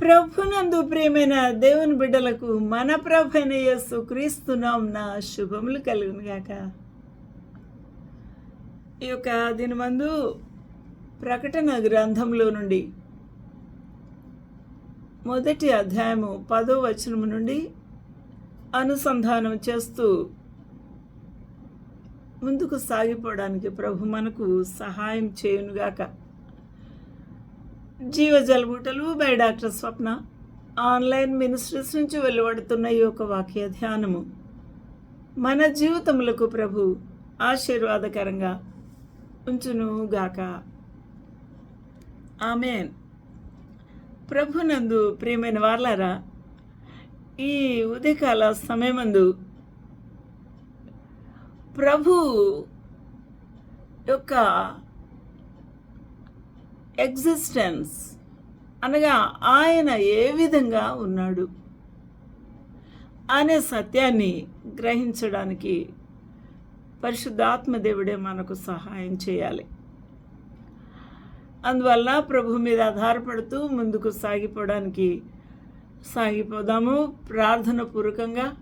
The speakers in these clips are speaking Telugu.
ప్రభునందు ప్రియమైన దేవుని బిడ్డలకు మన ప్రభైన యేసు క్రీస్తున్నాం నా శుభములు కలుగునుగాక. ఈ యొక్క దినమందు ప్రకటన గ్రంథంలో నుండి మొదటి అధ్యాయము పదో వచనము నుండి అనుసంధానం చేస్తూ ముందుకు సాగిపోవడానికి ప్రభు మనకు సహాయం చేయునుగాక. జీవజలబూటలు by doctor Swapna. Online ministries నుంచి వెలువడుతున్న ఈ యొక్క వాక్య ధ్యానము. మన జీవితములకు ప్రభు ఆశీర్వాదకరంగా ఉంచును గాక. ఆమెన్. ప్రభునందు ప్రియమైన వాళ్ళారా ఈ ఉదయకాల సమయమందు ప్రభు యొక్క ఎగ్జిస్టెన్స్ అనగా ఆయన ఏ విధంగా ఉన్నాడు అనే సత్యాన్ని గ్రహించడానికి పరిశుద్ధాత్మ దేవుడే మనకు సహాయం చేయాలి. అందువల్ల ప్రభు మీద ఆధారపడుతూ ముందుకు సాగిపోవడానికి సాగిపోదాము. ప్రార్థన పూర్వకంగా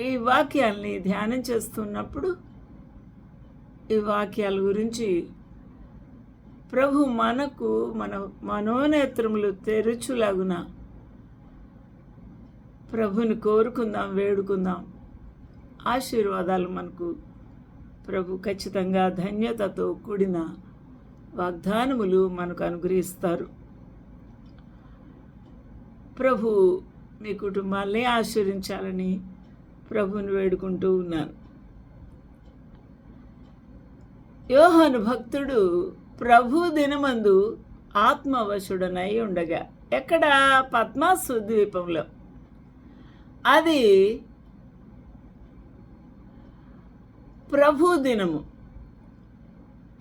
ఈ వాక్యాల్ని ధ్యానం చేస్తున్నప్పుడు ఈ వాక్యాల గురించి ప్రభు మనకు మన మనోనేత్రములు తెరుచులాగున ప్రభుని కోరుకుందాం వేడుకుందాం. ఆశీర్వాదాలు మనకు. ప్రభు ఖచ్చితంగా ధన్యతతో కూడిన వాగ్దానములు మనకు అనుగ్రహిస్తారు. ప్రభు మీ కుటుంబాల్ని ఆశీర్వించాలని ప్రభుని వేడుకుంటూ ఉన్నాను. యోహాను భక్తుడు ప్రభు దినమందు ఆత్మవశుడనై ఉండగా. ఎక్కడ? పద్మాసు ద్వీపంలో. అది ప్రభు దినము.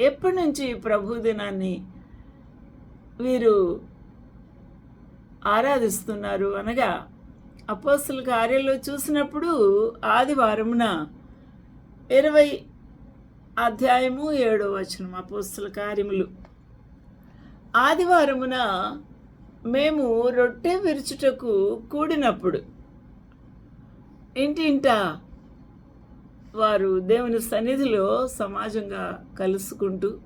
ఎప్పటి నుంచి ప్రభు దినాన్ని వీరు ఆరాధిస్తున్నారు అనగా అపోస్తుల కార్యంలో చూసినప్పుడు ఆదివారమున ఇరవై అధ్యాయము ఏడో వచనం అపోస్తుల కార్యములు. ఆదివారమున మేము రొట్టె విరుచుటకు కూడినప్పుడు ఇంటింట వారు దేవుని సన్నిధిలో సమాజంగా కలుసుకుంటూ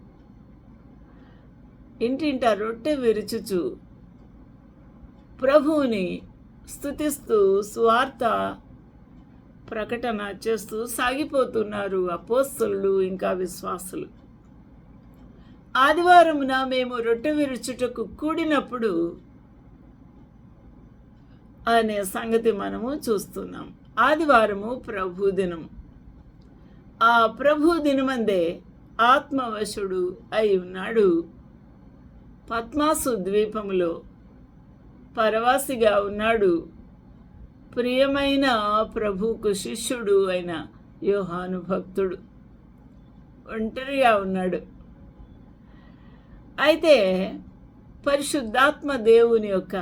ఇంటింట రొట్టె విరుచుచు ప్రభువుని స్థుతిస్తూ స్వార్థ ప్రకటన చేస్తూ సాగిపోతున్నారు అపోస్తులు ఇంకా విశ్వాసులు. ఆదివారమున మేము రొట్టె విరుచుటకు కూడినప్పుడు అనే సంగతి మనము చూస్తున్నాం. ఆదివారము ప్రభు దినం ఆ ప్రభు దినమందే ఆత్మవశుడు అయి ఉన్నాడు. పద్మాసు ద్వీపములో పరవాసిగా ఉన్నాడు. ప్రియమైన ప్రభుకు శిష్యుడు అయిన యోహాను భక్తుడు. ఒంటరిగా ఉన్నాడు. అయితే పరిశుద్ధాత్మ దేవుని యొక్క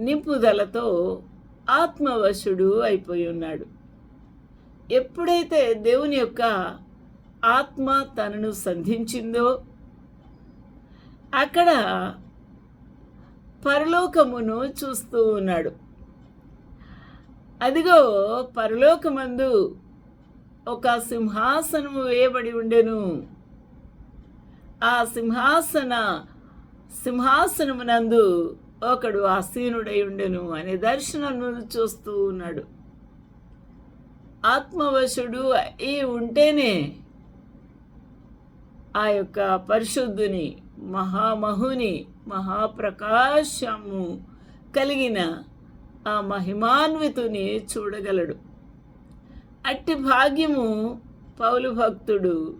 నింపుదలతో ఆత్మవశుడు అయిపోయి ఉన్నాడు. ఎప్పుడైతే దేవుని యొక్క ఆత్మ తనను సంధించిందో అక్కడ పరలోకమును చూస్తూ ఉన్నాడు. అదిగో పరలోకమందు ఒక సింహాసనము వేయబడి ఉండెను. ఆ సింహాసన సింహాసనమునందు ఒకడు ఆసీనుడై ఉండెను అనే దర్శనమును చూస్తూ ఉన్నాడు. ఆత్మవశుడు ఈ ఉంటేనే ఆ యొక్క పరిశుద్ధుని మహామహుని మహాప్రకాశము కలిగిన ఆ మహిమాన్వితుని చూడగలడు. అట్టి భాగ్యము పౌలు భక్తుడు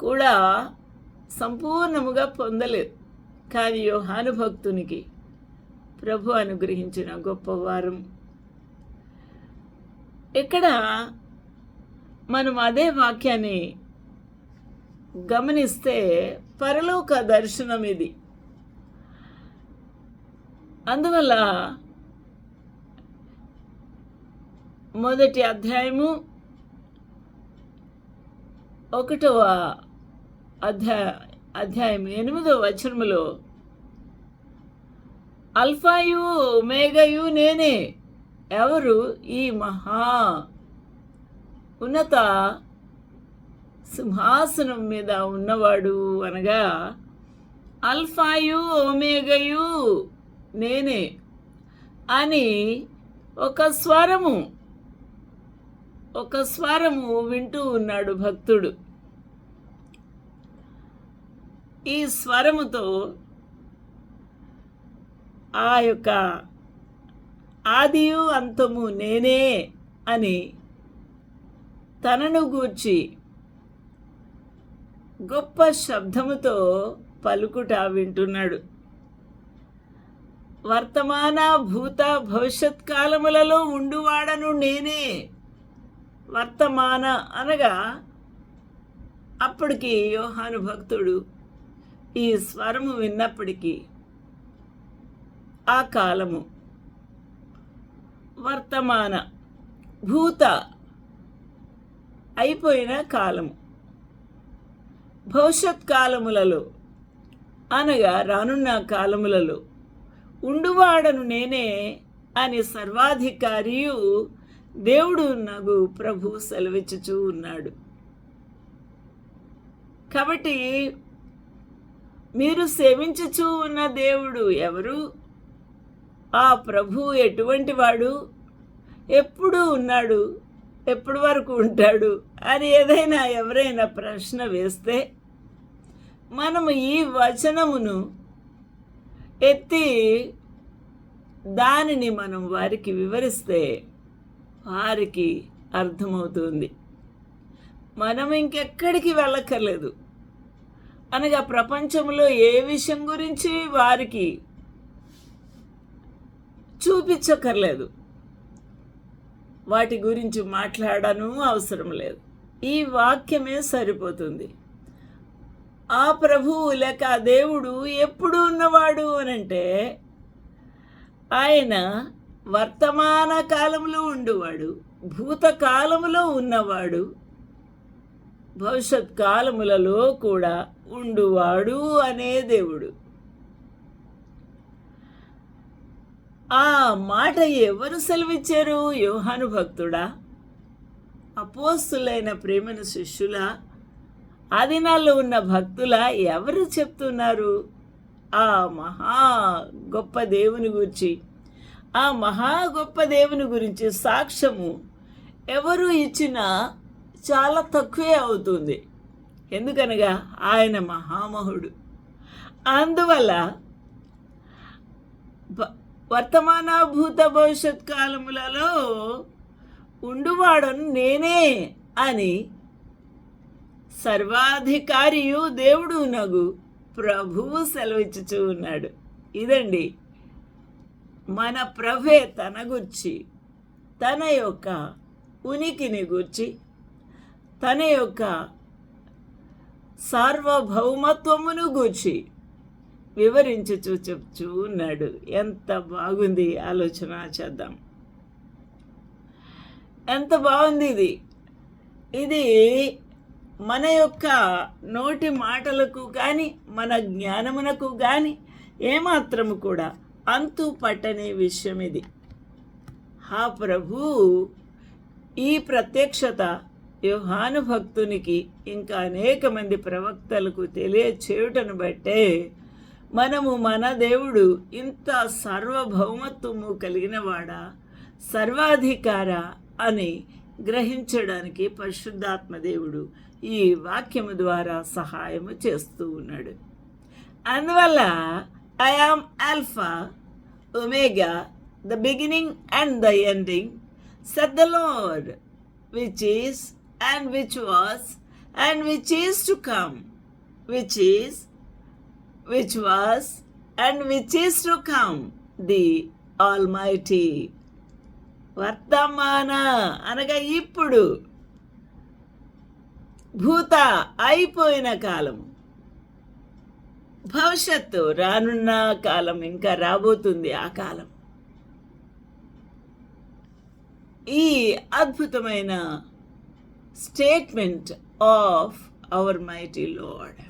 కూడా సంపూర్ణముగా పొందలేదు. కానీ యోహాను భక్తునికి ప్రభు అనుగ్రహించిన గొప్ప వారం. ఇక్కడ మనం అదే వాక్యాన్ని గమనిస్తే పరలోక దర్శనం ఇది. అందువల్ల మొదటి అధ్యాయము ఒకటవ అధ్యాయ అధ్యాయం ఎనిమిదవ వచనములో అల్ఫాయు మేఘయు నేనే ఎవరు ఈ మహా ఉన్నత సింహాసనం మీద ఉన్నవాడు అనగా అల్ఫాయు ఓమేగయు నేనే అని ఒక స్వరము ఒక స్వరము వింటూ ఉన్నాడు భక్తుడు. ఈ స్వరముతో ఆ యొక్క ఆదియు అంతము నేనే అని తనను గూర్చి గొప్ప శబ్దముతో పలుకుట వింటున్నాడు. వర్తమాన భూత భవిష్యత్ కాలములలో ఉండువాడను నేనే. వర్తమాన అనగా అప్పటికి యోహాను భక్తుడు ఈ స్వరము విన్నప్పటికీ ఆ కాలము. వర్తమాన భూత అయిపోయిన కాలము. భవిష్యత్ కాలములలో అనగా రానున్న కాలములలో ఉండువాడను నేనే అని సర్వాధికారియు దేవుడు నగు ప్రభు సెలవిచ్చుచూ ఉన్నాడు. కాబట్టి మీరు సేవించుచూ ఉన్న దేవుడు ఎవరు? ఆ ప్రభు ఎటువంటి వాడు? ఎప్పుడు ఉన్నాడు? ఎప్పటి వరకు ఉంటాడు? అని ఏదైనా ఎవరైనా ప్రశ్న వేస్తే మనము ఈ వచనమును ఎత్తి దానిని మనం వారికి వివరిస్తే వారికి అర్థమవుతుంది. మనం ఇంకెక్కడికి వెళ్ళక్కర్లేదు. అనగా ప్రపంచంలో ఏ విషయం గురించి వారికి చూపించక్కర్లేదు. వాటి గురించి మాట్లాడను అవసరం లేదు. ఈ వాక్యమే సరిపోతుంది. ఆ ప్రభువు లేక ఆ దేవుడు ఎప్పుడు ఉన్నవాడు అనంటే ఆయన వర్తమాన కాలంలో ఉండువాడు భూతకాలములో ఉన్నవాడు భవిష్యత్ కాలములలో కూడా ఉండువాడు అనే దేవుడు. ఆ మాట ఎవరు సెలవిచ్చారు? యోహాను భక్తుడా అపోస్తులైన ప్రేమను శిష్యుల ఆదినాల్లో ఉన్న భక్తుల ఎవరు చెప్తున్నారు? ఆ మహా గొప్ప దేవుని గురించి. ఆ మహా గొప్ప దేవుని గురించి సాక్ష్యము ఎవరు ఇచ్చినా చాలా తక్కువే అవుతుంది. ఎందుకనగా ఆయన మహామహుడు. అందువల్ల భ- వర్తమాన భూత భవిష్యత్ కాలములలో ఉండువాడను నేనే అని సర్వాధికారియు దేవుడు నగు. ప్రభువు సెలవిచ్చుచూ ఉన్నాడు. ఇదండి. మన ప్రభే తన గుర్చి తన యొక్క ఉనికిని గుర్చి తన యొక్క సార్వభౌమత్వమును గూర్చి వివరించుచూ చెప్చూ ఉన్నాడు. ఎంత బాగుంది ఆలోచన చేద్దాం. ఎంత బాగుంది ఇది. ఇది మన యొక్క నోటి మాటలకు కానీ మన జ్ఞానమునకు కానీ ఏమాత్రము కూడా అంతు పట్టని విషయం ఇది. హా ప్రభు ఈ ప్రత్యక్షత యోహాను భక్తునికి ఇంకా అనేక మంది ప్రవక్తలకు తెలియచేయుటను బట్టే మనము మన దేవుడు ఇంత సార్వభౌమత్వము కలిగినవాడా సర్వాధికార అని గ్రహించడానికి పరిశుద్ధాత్మ దేవుడు ఈ వాక్యము ద్వారా సహాయము చేస్తూ ఉన్నాడు అందువల్ల I am alpha omega the beginning and the ending saith the Lord which is and which was and which is to come which is which was and which is to come the Almighty. వర్తమాన అనగా ఇప్పుడు భూత అయిపోయిన కాలం. భవిష్యత్తు రానున్న కాలం ఇంకా రాబోతుంది ఆ కాలం. ఈ అద్భుతమైన statement of our mighty Lord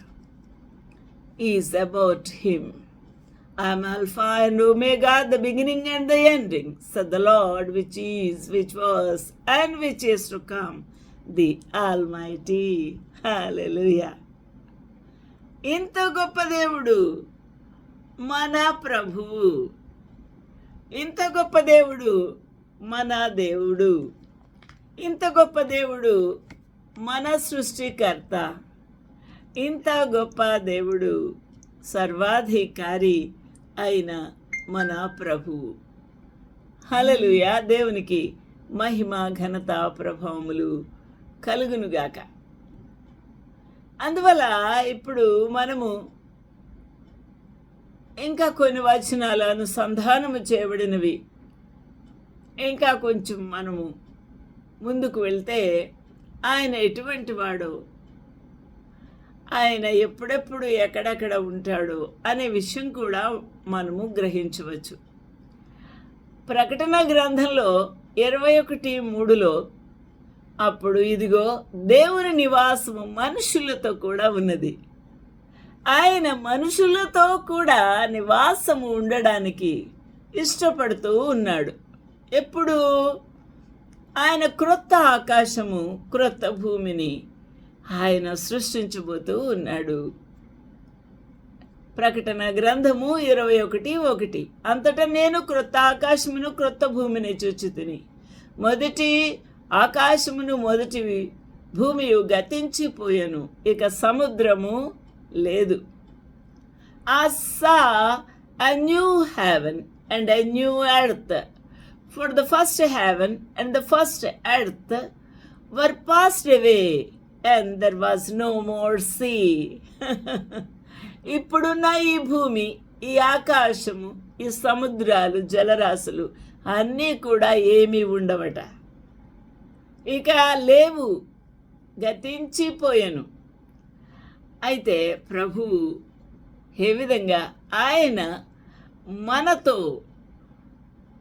is about him I am alpha and omega the beginning and the ending the Lord which is which was and which is to come the Almighty Almighty. ఇంత గొప్ప దేవుడు మన ప్రభువు. ఇంత గొప్ప దేవుడు మన దేవుడు. ఇంత గొప్ప దేవుడు మన సృష్టికర్త. ఇంత గొప్ప దేవుడు సర్వాధికారి అయిన మన ప్రభువు. హలలుయా దేవునికి మహిమ ఘనత ప్రభావములు కలుగునుగాక. అందువల్ల ఇప్పుడు మనము ఇంకా కొన్ని వచనాలు అనుసంధానము చేయబడినవి. ఇంకా కొంచెం మనము ముందుకు వెళ్తే ఆయన ఎటువంటి వాడు? ఆయన ఎప్పుడెప్పుడు ఎక్కడెక్కడ ఉంటాడు అనే విషయం కూడా మనము గ్రహించవచ్చు. ప్రకటన గ్రంథంలో ఇరవై ఒకటి మూడులో అప్పుడు ఇదిగో దేవుని నివాసము మనుషులతో కూడా ఉన్నది. ఆయన మనుషులతో కూడా నివాసము ఉండడానికి ఇష్టపడుతూ ఉన్నాడు. ఎప్పుడు? ఆయన క్రొత్త ఆకాశము క్రొత్త భూమిని ఆయన సృష్టించబోతూ ఉన్నాడు. ప్రకటన గ్రంథము ఇరవై ఒకటి ఒకటి. అంతటా నేను క్రొత్త ఆకాశమును క్రొత్త భూమిని చూచి తిని మొదటి ఆకాశమును మొదటివి భూమి గతించిపోయాను ఇక సముద్రము లేదు. Saw a new heaven and a new earth for the first heaven and the first earth were passed away and there was no more sea ఇప్పుడున్న ఈ భూమి ఈ ఆకాశము ఈ సముద్రాలు జలరాశులు అన్నీ కూడా ఏమీ ఉండవట. ఇక లేవు గతించిపోయాను. అయితే ప్రభువు ఏ విధంగా ఆయన మనతో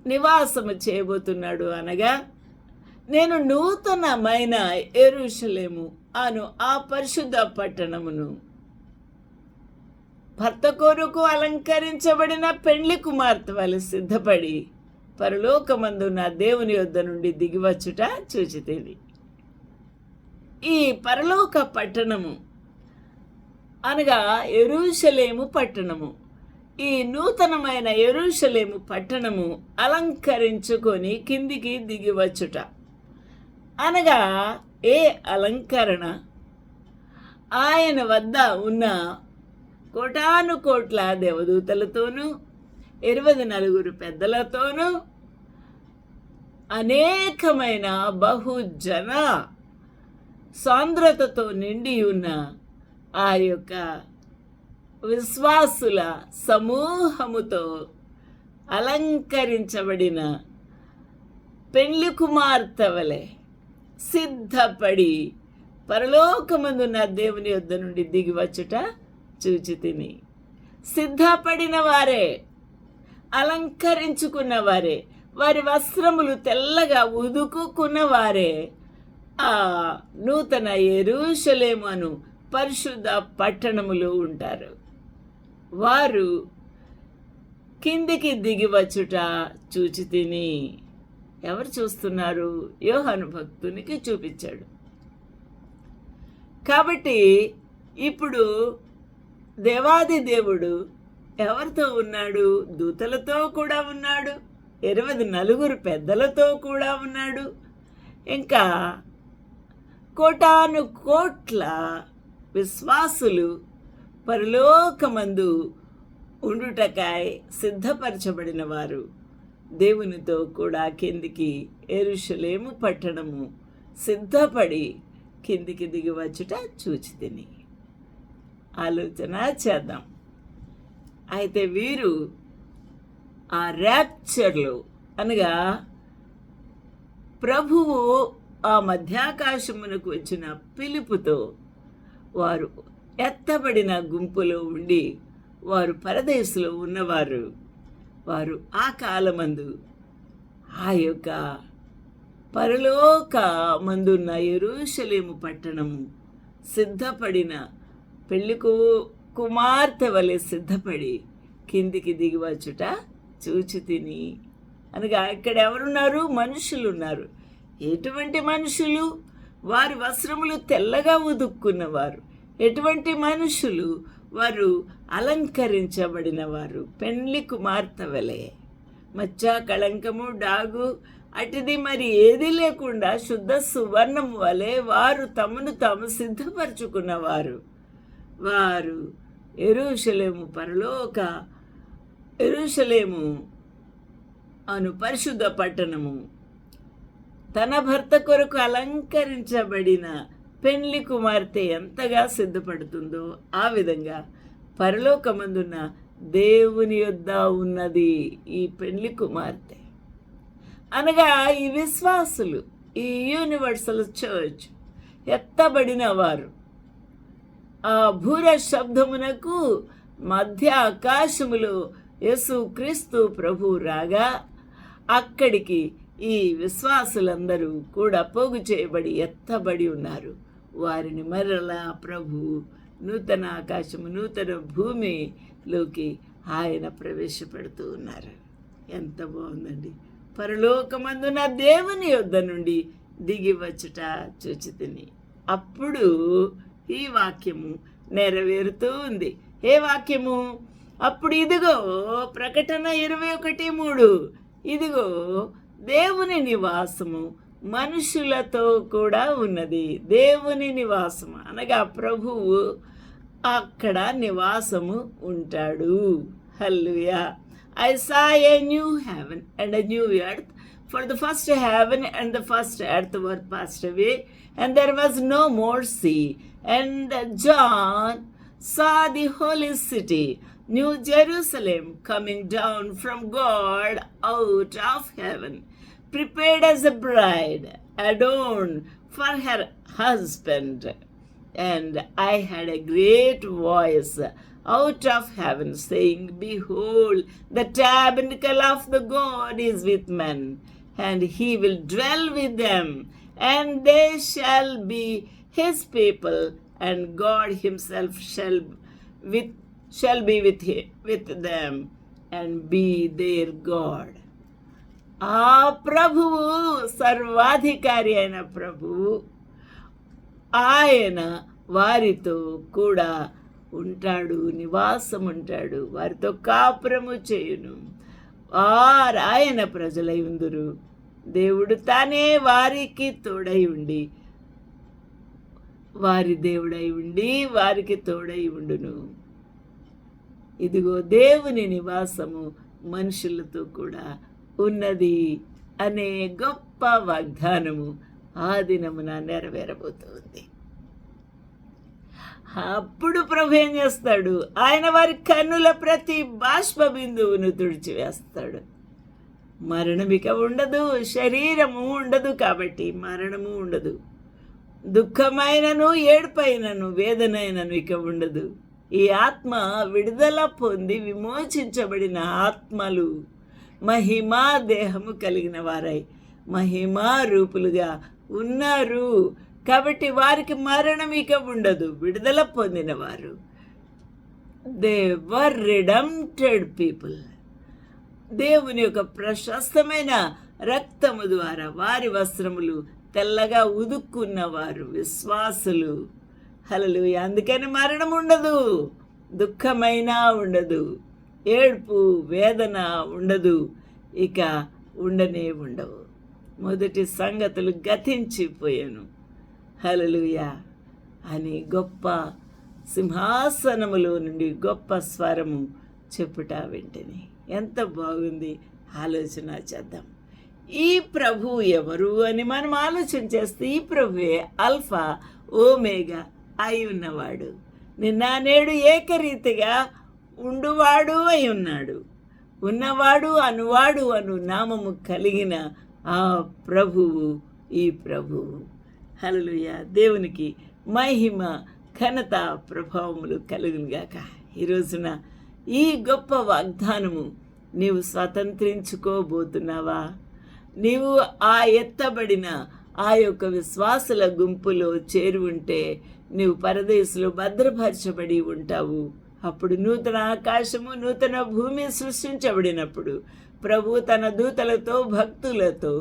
నివాసము చేయబోతున్నాడు అనగా నేను నూతనమైన ఎరుషలేము అను ఆ పరిశుద్ధ పట్టణమును భర్త కొరకు అలంకరించబడిన పెండ్లి కుమార్తె వాళ్ళు సిద్ధపడి పరలోకమందు నా దేవుని యొద్ద నుండి దిగివచ్చుట చూచితేది ఈ పరలోక పట్టణము అనగా ఎరుషలేము పట్టణము. ఈ నూతనమైన ఎరుషలేము పట్టణము అలంకరించుకొని కిందికి దిగివచ్చుట. అనగా ఏ అలంకరణ? ఆయన వద్ద ఉన్న కోటాను కోట్ల దేవదూతలతోనూ ఇరవై నలుగురు పెద్దలతోనూ అనేకమైన బహుజన సాంద్రతతో నిండి ఉన్న ఆ యొక్క విశ్వాసుల సమూహముతో అలంకరించబడిన పెళ్ళి కుమార్తెవలే సిద్ధపడి పరలోకమందున్న దేవుని యొద్ద నుండి దిగివచ్చుట చూచి తిని సిద్ధపడిన వారే అలంకరించుకున్న వారే వారి వస్త్రములు తెల్లగా ఉదుకుకున్న వారే ఆ నూతన ఎరుషలేమను పరిశుద్ధ పట్టణములో ఉంటారు. వారు కిందికి దిగి వచ్చుట చూచి తిని ఎవరు చూస్తున్నారు? యోహాను భక్తునికి చూపించాడు. కాబట్టి ఇప్పుడు దేవాది దేవుడు ఎవరితో ఉన్నాడు? దూతలతో కూడా ఉన్నాడు. ఇరవై నలుగురు పెద్దలతో కూడా ఉన్నాడు. ఇంకా కోటాను కోట్ల విశ్వాసులు పరలోకమందు ఉండుటకాయ సిద్ధపరచబడిన వారు దేవునితో కూడా కిందికి ఎరుషలేము పట్టణము సిద్ధపడి కిందికి దిగి వచ్చుట చూచి తిని ఆలోచన చేద్దాం. అయితే వీరు ఆ ర్యాప్చర్లు అనగా ప్రభువు ఆ మధ్యాకాశమునకు వచ్చిన పిలుపుతో వారు ఎత్తబడిన గుంపులో ఉండి వారు పరదేశంలో ఉన్నవారు. వారు ఆ కాలమందు ఆ యొక్క పరలోక మందున్న ఎరుశలేము పట్టణము సిద్ధపడిన పెళ్ళికు కుమార్తె వలె సిద్ధపడి కిందికి దిగివచ్చుట చూచి తిని. అనగా ఇక్కడ ఎవరున్నారు? మనుషులు ఉన్నారు ఎటువంటి మనుషులు? వారి వస్త్రములు తెల్లగా ఉదుక్కున్నవారు. ఎటువంటి మనుషులు? వారు అలంకరించబడిన వారు పెండ్లి కుమార్తె వలె. మచ్చ కళంకము డాగు అటుది మరి ఏది లేకుండా శుద్ధ సువర్ణము వలె వారు తమను తాము సిద్ధపరచుకున్నవారు. వారు ఎరుషలేము పరలోక ఎరుషలేము అను పరిశుద్ధ పట్టణము. తన భర్త కొరకు అలంకరించబడిన పెళ్ళి కుమార్తె ఎంతగా సిద్ధపడుతుందో ఆ విధంగా పరలోకమందున్న దేవుని యొద్ద ఉన్నది ఈ పెళ్ళి కుమార్తె. అనగా ఈ విశ్వాసులు ఈ యూనివర్సల్ చర్చ్ ఎత్తబడిన వారు. ఆ భూర శబ్దమునకు మధ్య ఆకాశములో యేసు క్రీస్తు ప్రభు రాగా అక్కడికి ఈ విశ్వాసులందరూ కూడా పోగు చేయబడి ఎత్తబడి ఉన్నారు. వారిని మరలా ప్రభు నూతన ఆకాశము నూతన భూమిలోకి ఆయన ప్రవేశపెడుతూ ఉన్నారు. ఎంత బాగుందండి. పరలోకమందున దేవుని యొద్ద నుండి దిగి వచ్చుట చూచితిని. అప్పుడు ఈ వాక్యము నెరవేరుతూ ఉంది. ఏ వాక్యము? అప్పుడు ఇదిగో ప్రకటన ఇరవై ఒకటి మూడు. ఇదిగో దేవుని నివాసము మనుషులతో కూడా ఉన్నది. దేవుని నివాసము అనగా ప్రభువు అక్కడ నివాసము ఉంటాడు. Hallelujah I saw a new heaven and a new earth For the first heaven and the first earth were passed away, and there was no more sea. And John saw the holy city, New Jerusalem, coming down from God out of heaven, prepared as a bride, adorned for her husband. And I had a great voice out of heaven, saying, Behold, the tabernacle of the God is with men, and he will dwell with them, and they shall be his people, and God himself shall with shall be with him, with them, and be their God. ఆ ప్రభువు సర్వాధికారి అయిన ప్రభువు ఆయన వారితో కూడా ఉంటాడు నివాసం ఉంటాడు వారితో కాపురము చేయును వారు ఆయన ప్రజలై ఉందురు దేవుడు తానే వారికి తోడై ఉండి వారి దేవుడై ఉండి వారికి తోడై ఉండును ఇదిగో దేవుని నివాసము మనుషులతో కూడా ఉన్నది అనే గొప్ప వాగ్దానము ఆ దినమున నెరవేరబోతుంది. అప్పుడు ప్రభు ఏం చేస్తాడు? ఆయన వారి కన్నుల ప్రతి బాష్ప బిందువును తుడిచివేస్తాడు. మరణమిక ఉండదు శరీరము ఉండదు కాబట్టి మరణము ఉండదు. దుఃఖమైనను ఏడుపైనను వేదనైనను ఇక ఉండదు. ఈ ఆత్మ విడుదల పొంది విమోచించబడిన ఆత్మలు మహిమా దేహము కలిగిన వారై మహిమా రూపులుగా ఉన్నారు. కాబట్టి వారికి మరణం ఇక ఉండదు విడుదల పొందిన వారు దే వర్ రిడమ్టెడ్ పీపుల్ దేవుని యొక్క ప్రశస్తమైన రక్తము ద్వారా వారి వస్త్రములు తెల్లగా ఉదుక్కున్నవారు విశ్వాసులు. హలలు అందుకని మరణం ఉండదు దుఃఖమైనా ఉండదు ఏడ్పు వేదన ఉండదు ఇక ఉండనే ఉండవు. మొదటి సంగతులు గతించిపోయాను. హలలుయా అని గొప్ప సింహాసనములో నుండి గొప్ప స్వరము చెప్పుట వెంటనే. ఎంత బాగుంది ఆలోచన చేద్దాం. ఈ ప్రభు ఎవరు అని మనం ఆలోచన చేస్తే ఈ ప్రభువే అల్ఫా ఓమేగా అయి ఉన్నవాడు. నిన్న నేడు ఏకరీతిగా ఉండువాడు అయి ఉన్నాడు. ఉన్నవాడు అనువాడు అను నామము కలిగిన ఆ ప్రభువు ఈ ప్రభువు. హలలుయ దేవునికి మహిమ ఘనత ప్రభావములు కలుగునుగాక ఈ రోజున ఈ గొప్ప వాగ్దానము నీవు స్వతంత్రించుకోబోతున్నావా? నీవు ఆ ఎత్తబడిన ఆ యొక్క విశ్వాసుల గుంపులో చేరి ఉంటే నీవు పరదేశంలో భద్రపరచబడి ఉంటావు. అప్పుడు నూతన ఆకాశము నూతన భూమి సృష్టించబడినప్పుడు ప్రభు తన దూతలతో భక్తులతో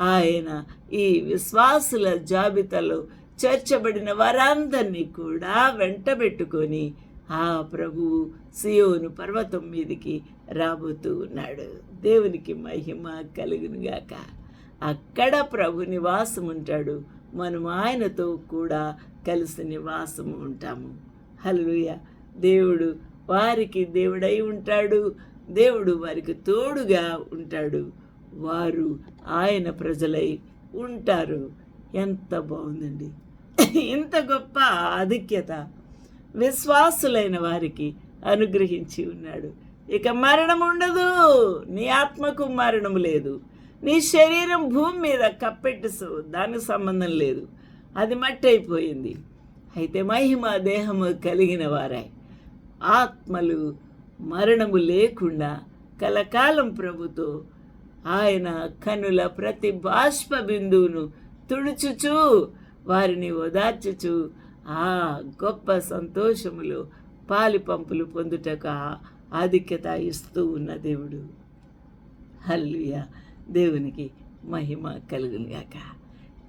ఆయన ఈ విశ్వాసుల జాబితాలో చేర్చబడిన వారందరినీ కూడా వెంటబెట్టుకొని ఆ ప్రభువు సియోను పర్వతం మీదికి రాబోతూ ఉన్నాడు. దేవునికి మహిమ కలుగునుగాక అక్కడ ప్రభు నివాసం ఉంటాడు. మనం ఆయనతో కూడా కలిసి నివాసం ఉంటాము. హల్లుయ దేవుడు వారికి దేవుడై ఉంటాడు. దేవుడు వారికి తోడుగా ఉంటాడు. వారు ఆయన ప్రజలై ఉంటారు. ఎంత బాగుందండి. ఇంత గొప్ప ఆధిక్యత విశ్వాసులైన వారికి అనుగ్రహించి ఉన్నాడు. ఇక మరణం ఉండదు. నీ ఆత్మకు మరణం లేదు. నీ శరీరం భూమి మీద కప్పెట్టు దానికి సంబంధం లేదు. అది మట్టి అయిపోయింది అయితే మహిమ దేహము కలిగిన వారాయి. ఆత్మలు మరణము లేకుండా కలకాలం ప్రభుతో ఆయన కనుల ప్రతి బాష్ప బిందువును తుడుచుచు వారిని ఓదార్చుచు ఆ గొప్ప సంతోషములో పాలి పంపులు పొందుటకు ఆధిక్యత ఇస్తూ ఉన్న దేవుడు. హల్లుయ దేవునికి మహిమ కలుగునుగాక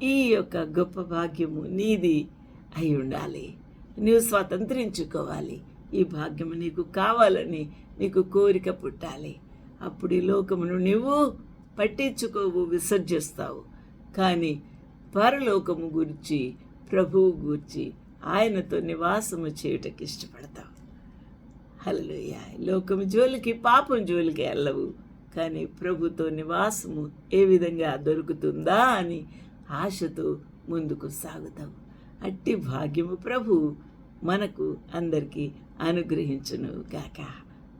ఈ యొక్క గొప్ప భాగ్యము నీది అయి ఉండాలి. నువ్వు స్వతంత్రించుకోవాలి. ఈ భాగ్యము నీకు కావాలని నీకు కోరిక పుట్టాలి. అప్పుడు ఈ లోకమును నువ్వు పట్టించుకోవు విసర్జిస్తావు. కానీ పరలోకము గురించి ప్రభువు గూర్చి ఆయనతో నివాసము చేయుటకు ఇష్టపడతావు. హలోయ లోకము జోలికి పాపం జోలికి వెళ్ళవు కానీ ప్రభుతో నివాసము ఏ విధంగా దొరుకుతుందా అని ఆశతో ముందుకు సాగుతావు. అట్టి భాగ్యము ప్రభు మనకు అందరికీ అనుగ్రహించును గాక.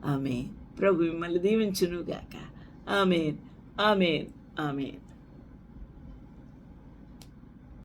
ఆమె ప్రభు మిమ్మల్ని దీవించును గాక. ఆమెన్. ఆమెన్. ఆమెన్.